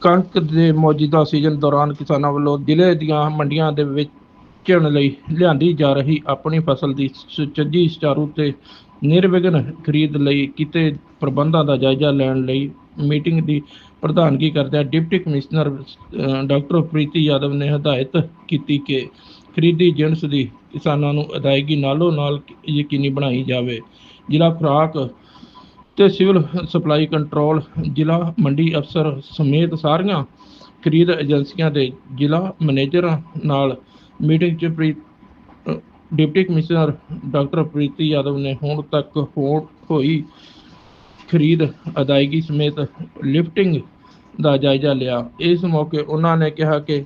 ਕਣਕ ਦੇ ਮੌਜੂਦਾ ਸੀਜ਼ਨ ਦੌਰਾਨ ਕਿਸਾਨਾਂ ਵੱਲੋਂ ਜ਼ਿਲ੍ਹੇ ਦੀਆਂ ਮੰਡੀਆਂ ਦੇ ਵੇਚਣ ਲਈ ਲਿਆਂਦੀ ਜਾ ਰਹੀ ਆਪਣੀ ਫਸਲ ਦੀ ਸੁਚੱਜੀ ਸੁਚਾਰੂ ਤੇ ਨਿਰਵਿਘਨ ਖਰੀਦ ਲਈ ਕੀਤੇ ਪ੍ਰਬੰਧਾਂ ਦਾ ਜਾਇਜ਼ਾ ਲੈਣ ਲਈ ਮੀਟਿੰਗ ਦੀ ਪ੍ਰਧਾਨਗੀ ਕਰਦਿਆਂ deputy commissioner doctor Preeti Yadav ਨੇ ਹਦਾਇਤ ਕੀਤੀ ਕਿ ਖਰੀਦੀ ਜਿਣਸ ਦੀ ਕਿਸਾਨਾਂ ਨੂੰ ਅਦਾਇਗੀ ਨਾਲੋਂ ਨਾਲ ਯਕੀਨੀ ਬਣਾਈ ਜਾਵੇ। ਜ਼ਿਲ੍ਹਾ ਖੁਰਾਕ ਤੇ ਸਿਵਲ ਸਪਲਾਈ ਕੰਟਰੋਲ ਜ਼ਿਲ੍ਹਾ ਮੰਡੀ ਅਫਸਰ ਸਮੇਤ ਸਾਰੀਆਂ ਖਰੀਦ ਏਜੰਸੀਆਂ ਦੇ ਜ਼ਿਲ੍ਹਾ ਮੈਨੇਜਰਾਂ ਨਾਲ ਮੀਟਿੰਗ 'ਚ pre deputy commissioner doctor Preeti Yadav ਨੇ ਹੁਣ ਤੱਕ ਹੋਈ ਖਰੀਦ ਅਦਾਇਗੀ ਸਮੇਤ ਲਿਫਟਿੰਗ ਦਾ ਜਾਇਜ਼ਾ ਲਿਆ। ਇਸ ਮੌਕੇ ਉਹਨਾਂ ਨੇ ਕਿਹਾ ਕਿ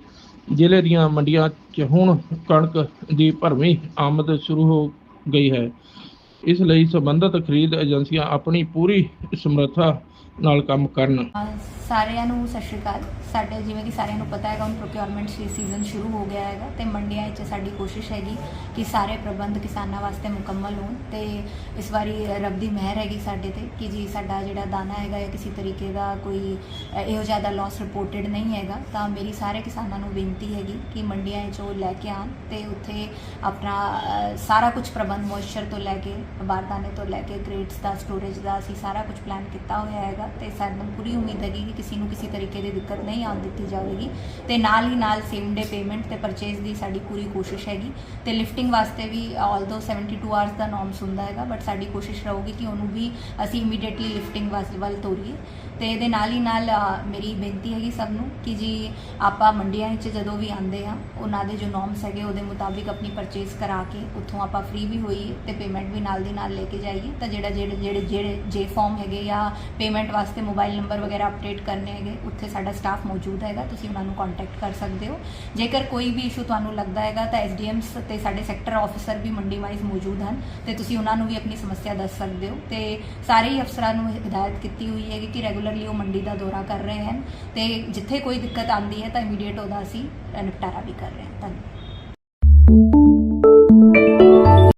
ਜ਼ਿਲ੍ਹੇ ਦੀਆਂ ਮੰਡੀਆਂ 'ਚ ਹੁਣ ਕਣਕ ਦੀ ਭਰਵੀਂ ਆਮਦ ਸ਼ੁਰੂ ਹੋ ਗਈ ਹੈ। ਇਸ ਲਈ ਸੰਬੰਧਿਤ ਖਰੀਦ ਏਜੰਸੀਆਂ ਆਪਣੀ ਪੂਰੀ ਸਮਰੱਥਾ ਨਾਲ ਕੰਮ ਕਰਨ। ਸਾਰਿਆਂ ਨੂੰ ਸਤਿ ਸ਼੍ਰੀ ਅਕਾਲ। ਸਾਡੇ ਜਿਵੇਂ ਕਿ ਸਾਰਿਆਂ ਨੂੰ ਪਤਾ ਹੈਗਾ, ਹੁਣ ਪ੍ਰੋਕਿਉਰਮੈਂਟ ਸੀਜ਼ਨ ਸ਼ੁਰੂ ਹੋ ਗਿਆ ਹੈਗਾ ਤੇ ਮੰਡੀਆਂ ਵਿੱਚ ਸਾਡੀ ਕੋਸ਼ਿਸ਼ ਹੈਗੀ ਕਿ ਸਾਰੇ ਪ੍ਰਬੰਧ ਕਿਸਾਨਾਂ ਵਾਸਤੇ ਮੁਕੰਮਲ ਹੋਣ ਤੇ ਇਸ ਵਾਰੀ ਰੱਬ ਦੀ ਮਿਹਰ ਹੈਗੀ ਸਾਡੇ ਤੇ ਕਿ ਜੀ ਸਾਡਾ ਜਿਹੜਾ ਦਾਣਾ ਹੈਗਾ ਜਾਂ ਕਿਸੇ ਤਰੀਕੇ ਦਾ ਕੋਈ ਇਹੋ ਜ਼ਿਆਦਾ ਲਾਸ ਰਿਪੋਰਟਡ ਨਹੀਂ ਹੈਗਾ, ਤਾਂ ਮੇਰੀ ਸਾਰੇ ਕਿਸਾਨਾਂ ਨੂੰ ਬੇਨਤੀ ਹੈਗੀ ਕਿ ਮੰਡੀਆਂ 'ਚ ਉਹ ਲੈ ਕੇ ਆਣ ਤੇ ਉੱਥੇ ਆਪਣਾ ਸਾਰਾ ਕੁਝ ਪ੍ਰਬੰਧ ਮੋਇਸਚਰ ਤੋਂ ਲੈ ਕੇ, ਬਾਰਦਾਨੇ ਤੋਂ ਲੈ ਕੇ ਗ੍ਰੇਡਸ ਦਾ ਸਟੋਰੇਜ ਦਾ, ਅਸੀਂ ਸਾਰਾ ਕੁਝ ਪਲਾਨ ਕੀਤਾ ਹੋਇਆ ਹੈਗਾ ਤੇ ਸਾਨੂੰ ਪੂਰੀ ਉਮੀਦ ਹੈਗੀ ਕਿ ਕਿਸੇ ਨੂੰ ਕਿਸੇ ਤਰੀਕੇ ਦੀ ਦਿੱਕਤ ਨਹੀਂ ਆਉਣ ਦਿੱਤੀ ਜਾਵੇਗੀ ਤੇ ਨਾਲ ਹੀ ਨਾਲ ਸੇਮ ਡੇ ਪੇਮੈਂਟ ਤੇ ਪਰਚੇਸ ਦੀ ਸਾਡੀ ਪੂਰੀ ਕੋਸ਼ਿਸ਼ ਹੈਗੀ ਤੇ ਲਿਫਟਿੰਗ ਵਾਸਤੇ ਵੀ ਆਲਦੋ 72 ਆਵਰਸ ਦਾ ਨੋਰਮਸ ਹੁੰਦਾ ਹੈਗਾ ਬਟ ਸਾਡੀ ਕੋਸ਼ਿਸ਼ ਰਹੂਗੀ ਕਿ ਉਹਨੂੰ ਵੀ ਅਸੀਂ ਇਮੀਡੀਏਟਲੀ ਲਿਫਟਿੰਗ ਵਾਸਤੇ ਵੱਲ ਤੋਰੀਏ। ਤੇ ਇਹਦੇ ਨਾਲ ਹੀ ਨਾਲ ਮੇਰੀ ਬੇਨਤੀ ਹੈਗੀ ਸਭ ਨੂੰ ਕਿ ਜੀ ਆਪਾਂ ਮੰਡੀਆਂ ਵਿੱਚ ਜਦੋਂ ਵੀ ਆਉਂਦੇ ਆ ਉਹਨਾਂ ਦੇ ਜੋ ਨੋਰਮਸ ਹੈਗੇ ਉਹਦੇ ਮੁਤਾਬਿਕ ਆਪਣੀ ਪਰਚੇਸ ਕਰਾ ਕੇ ਉੱਥੋਂ ਆਪਾਂ ਫ੍ਰੀ ਵੀ ਹੋਈਏ ਤੇ ਪੇਮੈਂਟ ਵੀ ਨਾਲ ਦੀ ਨਾਲ ਲੈ ਕੇ ਜਾਈਏ। ਤਾਂ ਜਿਹੜਾ, ਜਿਹੜੇ ਜਿਹੜੇ ਜਿਹੜੇ, ਜੇ ਫਾਰਮ ਹੈਗੇ ਜਾਂ ਪੇਮੈਂਟ ਵਾਸਤੇ ਮੋਬਾਈਲ ਨੰਬਰ ਵਗੈਰਾ ਅਪਡੇਟ ਕਰਨੇ ਹੈਗੇ, ਉੱਥੇ ਸਾਡਾ ਸਟਾਫ ਮੌਜੂਦ ਹੈਗਾ, ਤੁਸੀਂ ਉਹਨਾਂ ਨੂੰ ਕੰਟੈਕਟ ਕਰ ਸਕਦੇ ਹੋ। ਜੇਕਰ ਕੋਈ ਵੀ ਇਸ਼ੂ ਤੁਹਾਨੂੰ ਲੱਗਦਾ ਹੈਗਾ, ਤਾਂ ਐਸਡੀਐਮਸ ਤੇ ਸਾਡੇ ਸੈਕਟਰ ਆਫੀਸਰ ਵੀ ਮੰਡੀ ਵਾਈਜ਼ ਮੌਜੂਦ ਹਨ ਤੇ ਤੁਸੀਂ ਉਹਨਾਂ ਨੂੰ ਵੀ ਆਪਣੀ ਸਮੱਸਿਆ ਦੱਸ ਸਕਦੇ ਹੋ। ਤੇ ਸਾਰੇ ਹੀ ਅਫਸਰਾਂ ਨੂੰ ਹਦਾਇਤ ਕੀਤੀ ਹੋਈ ਹੈ ਕਿ ਰੈਗੂਲਰਲੀ ਉਹ ਮੰਡੀ ਦਾ ਦੌਰਾ ਕਰ ਰਹੇ ਹਨ ਤੇ ਜਿੱਥੇ ਕੋਈ ਦਿੱਕਤ ਆਉਂਦੀ ਹੈ ਤਾਂ ਇਮੀਡੀਏਟ ਉਹਦਾ ਅਸੀਂ ਨਿਪਟਾਰਾ ਵੀ ਕਰ ਰਹੇ ਹਾਂ। ਧੰਨਵਾਦ।